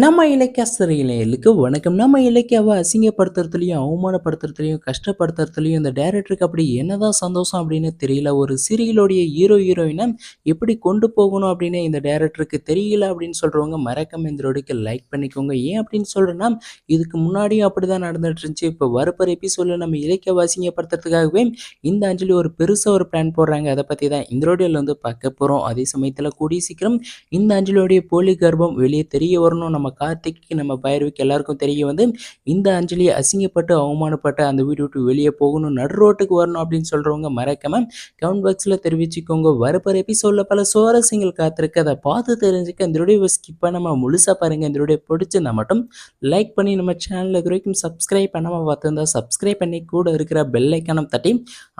நம்ம இலக்கியாசிரியர்களுக்கு வணக்கம். நம்ம இலக்கியாவை அசிங்கப்படுத்துறதுலையும் அவமானப்படுத்துறதுலையும் கஷ்டப்படுத்துறதுலையும் இந்த டைரக்டருக்கு அப்படி என்னதான் சந்தோஷம் அப்படின்னு தெரியல. ஒரு சீரியலுடைய ஹீரோ, ஹீரோயினை எப்படி கொண்டு போகணும் அப்படின்னு இந்த டைரக்டருக்கு தெரியல அப்படின்னு சொல்கிறவங்க மறக்காம இந்த ரோடுக்கு லைக் பண்ணிக்கோங்க. ஏன் அப்படின்னு சொல்கிறேன்னா இதுக்கு முன்னாடியும் அப்படி தான் நடந்துட்டு இருந்துச்சு. இப்போ வரப்போற எபிசோடில் நம்ம இலக்கியாவை அசிங்கப்படுத்துறதுக்காகவே இந்த அஞ்சலி ஒரு பெருசாக ஒரு பிளான் போடுறாங்க. அதை பற்றி தான் இந்த வீடியோல வந்து பார்க்க போகிறோம் அதே சமயத்தில் கூடிய சீக்கிரம் இந்த அஞ்சலியோடைய போலி கர்ப்பம் வெளியே தெரிய வரணும். நம்ம கார்த்திக்கு, நம்ம பைரவிக்கு எல்லாருக்கும் தெரிய வந்து இந்த அஞ்சலி அசிங்கப்பட்டு, அவமானப்பட்டு அந்த வீடு விட்டு வெளியே போகணும். நடு ரோட்டுக்கு வரணும் அப்படின்னு சொல்கிறவங்க மறக்காம கமெண்ட் பாக்ஸில் தெரிவிச்சுக்கோங்க. வரப்போற எபிசோடில் பல சுவாரஸ்யங்கள் காத்திருக்கு. அதை பார்த்து தெரிஞ்சுக்க இந்த வீடியோவ ஸ்கிப் பண்ணாமல் முழுசா பாருங்கள் இந்த வீடியோ பிடிச்சிருந்தா மட்டும் லைக் பண்ணி நம்ம சேனல இதுவரைக்கும் சப்ஸ்கிரைப் பண்ணாமல் பார்த்துருந்தா சப்ஸ்கிரைப் பண்ணி கூட இருக்கிற பெல் ஐக்கான தட்டி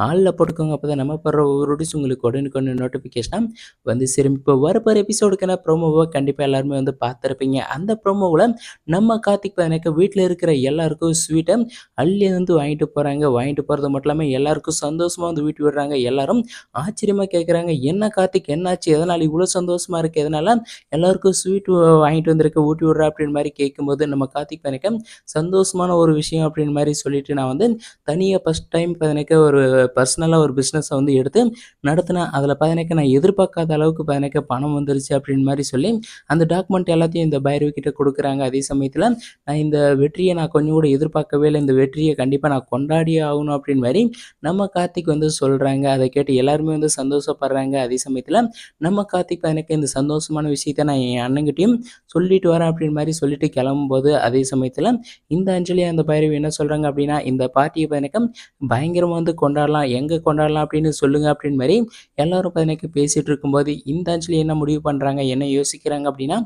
ஆளில் போட்டுக்கோங்க. அப்பதான் நம்ம போடுற ஒவ்வொரு ரோடிஸ் உங்களுக்கு கொடுன்னு கொண்டு நோட்டிஃபிகேஷனாக வந்து சேரும். இப்போ வரப்போற எபிசோடுக்கான ப்ரோமோவை கண்டிப்பாக எல்லாருமே வந்து பார்த்துருப்பீங்க அந்த ப்ரோமோவில் நம்ம கார்த்திக் பதினேக்க வீட்டில் இருக்கிற எல்லாருக்கும் ஸ்வீட்டை அள்ளி வந்து வாங்கிட்டு போகிறாங்க வாங்கிட்டு போகிறது மட்டும் இல்லாமல் எல்லாருக்கும் சந்தோஷமாக வந்து வீட்டு விடுறாங்க. எல்லாரும் ஆச்சரியமாக கேட்குறாங்க. என்ன கார்த்திக் என்னாச்சு? எதனால் இவ்வளோ சந்தோஷமாக இருக்குது எதனால எல்லாருக்கும் ஸ்வீட் வாங்கிட்டு வந்திருக்க ஊட்டி விடுறா அப்படின்னு மாதிரி கேட்கும்போது நம்ம கார்த்திக் பதினேக்க சந்தோஷமான ஒரு விஷயம் அப்படின்னு மாதிரி சொல்லிட்டு நான் வந்து தனியாக ஃபர்ஸ்ட் டைம் பதினேக்க ஒரு பர்சனலாக ஒரு பிஸ்னஸை வந்து எடுத்து நடத்தினேன். அதில் பதினேக்க நான் எதிர்பார்க்காத அளவுக்கு பதினேக்க பணம் வந்துருச்சு அப்படின்னு மாதிரி சொல்லி அந்த டாக்குமெண்ட் எல்லாத்தையும் இந்த பைரவி கிட்ட கொடுக்குறாங்க அதே சமயத்தில் நான் இந்த வெற்றியை நான் கொஞ்சம் கூட எதிர்பார்க்கவே இல்லை இந்த வெற்றியை கண்டிப்பாக நான் கொண்டாடியே ஆகணும் அப்படின்னு மாதிரி நம்ம கார்த்திக் வந்து சொல்றாங்க. அதை கேட்டு எல்லாருமே வந்து சந்தோஷப்படுறாங்க. அதே சமயத்தில் நம்ம கார்த்திக் எனக்கு இந்த சந்தோஷமான விஷயத்த நான் என் அண்ணங்கிட்டையும் சொல்லிட்டு வரேன் அப்படின்னு மாதிரி சொல்லிட்டு கிளம்பும்போது, அதே சமயத்தில் இந்த அஞ்சலி அந்த பைரவி என்ன சொல்கிறாங்க அப்படின்னா, இந்த பார்ட்டியை எனக்கு பயங்கரமாக வந்து கொண்டாடலாம். எங்கே கொண்டாடலாம் அப்படின்னு சொல்லுங்க அப்படின்னு மாதிரி எல்லாரும் எனக்கு பேசிட்டு இருக்கும்போது, இந்த அஞ்சலி என்ன முடிவு பண்ணுறாங்க என்ன யோசிக்கிறாங்க அப்படின்னா,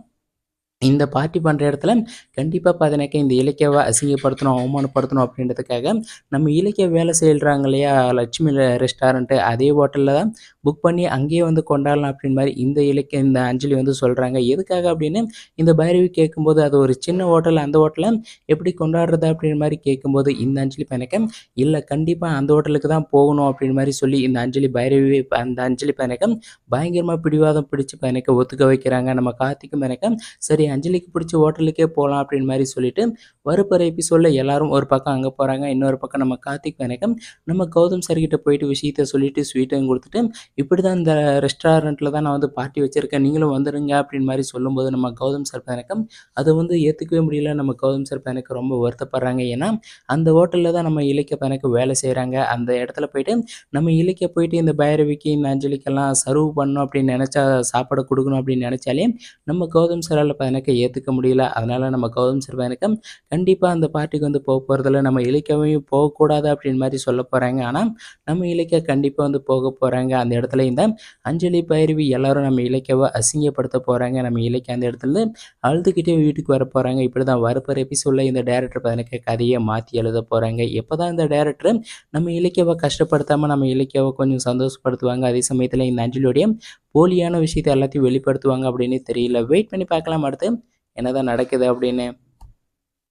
இந்த பார்ட்டி பண்ணுற இடத்துல கண்டிப்பாக பார்த்தீங்கன்னாக்க இந்த இலக்கியவை அசிங்கப்படுத்தணும், அவமானப்படுத்தணும் அப்படின்றதுக்காக நம்ம இலக்கிய வேலை செய்கிறாங்க இல்லையா? லட்சுமி ரெஸ்டாரண்ட்டு அதே ஹோட்டலில் தான் புக் பண்ணி அங்கேயே வந்து கொண்டாடலாம் அப்படின்னு மாதிரி இந்த இலக்கிய இந்த அஞ்சலி வந்து சொல்கிறாங்க எதுக்காக அப்படின்னு இந்த பைரவி கேட்கும்போது, அது ஒரு சின்ன ஹோட்டல். அந்த ஹோட்டலில் எப்படி கொண்டாடுறது அப்படின் மாதிரி கேட்கும்போது, இந்த அஞ்சலி பயணக்கம் இல்லை கண்டிப்பாக அந்த ஹோட்டலுக்கு தான் போகணும் அப்படின்னு மாதிரி சொல்லி இந்த அஞ்சலி பைரவி அந்த அஞ்சலி பயணக்கம் பயங்கரமாக பிடிவாதம் பிடிச்சி எனக்கு ஒத்துக்க வைக்கிறாங்க. நம்ம கார்த்திக்கும் எனக்கு சரி அஞ்சலிக்கு பிடிச்ச ஹோட்டலுக்கே போகலாம் அப்படின்னு மாதிரி சொல்லிட்டு வரப்போற எபிசோடில் எல்லாரும் ஒரு பக்கம் அங்கே போகிறாங்க இன்னொரு பக்கம் நம்ம கார்த்திக் வணக்கம் நம்ம கௌதம் சார்கிட்ட போயிட்டு விஷயத்த சொல்லிட்டு ஸ்வீட்டும் கொடுத்துட்டு இப்படி தான் இந்த ரெஸ்டாரண்ட்டில் தான் நான் வந்து பார்ட்டி வச்சிருக்கேன். நீங்களும் வந்துடுங்க அப்படின்னு மாதிரி சொல்லும்போது, நம்ம கௌதம் சார் எனக்கு அதை வந்து ஏற்றுக்கவே முடியல. நம்ம கௌதம் சார் எனக்கு ரொம்ப வருத்தப்படுறாங்க. ஏன்னா, அந்த ஹோட்டலில் தான் நம்ம இலக்கிய எனக்கு வேலை செய்கிறாங்க அந்த இடத்துல போயிட்டு நம்ம இலக்கிய போயிட்டு இந்த பைரவிக்கு, இந்த அஞ்சலிக்கெல்லாம் சர்வ் பண்ணணும் அப்படின்னு நினச்சா சாப்பாடு கொடுக்கணும் அப்படின்னு நினச்சாலே நம்ம கௌதம் சாரால எனக்கு ஏற்றுக்க முடியல. அதனால் நம்ம கௌதம் சார் கண்டிப்பாக அந்த பார்ட்டிக்கு வந்து போக போகிறதில்ல நம்ம இலக்கியாவையும் போகக்கூடாது அப்படின்னு மாதிரி சொல்ல போகிறாங்க ஆனால் நம்ம இலக்கியா கண்டிப்பாக வந்து போக போகிறாங்க அந்த இடத்துல இந்த அஞ்சலி, பைரவி எல்லாரும் நம்ம இலக்கியாவ அசிங்கப்படுத்த போகிறாங்க நம்ம இலக்கிய அந்த இடத்துல அழுதுகிட்டே வீட்டுக்கு வர போகிறாங்க இப்படி தான் வரப்போற எபிசோடில் இந்த டேரக்டர் பார்த்தீங்கன்னாக்க கதையை மாற்றி எழுத இப்போ தான் இந்த டேரக்டர் நம்ம இலக்கியாவ கஷ்டப்படுத்தாமல் நம்ம இலக்கியாவ கொஞ்சம் சந்தோஷப்படுத்துவாங்க. அதே சமயத்தில் இந்த அஞ்சலியோடைய போலியான விஷயத்த எல்லாத்தையும் வெளிப்படுத்துவாங்க அப்படின்னு தெரியல. வெயிட் பண்ணி பார்க்கலாம் அடுத்து என்னதான் நடக்குது அப்படின்னு.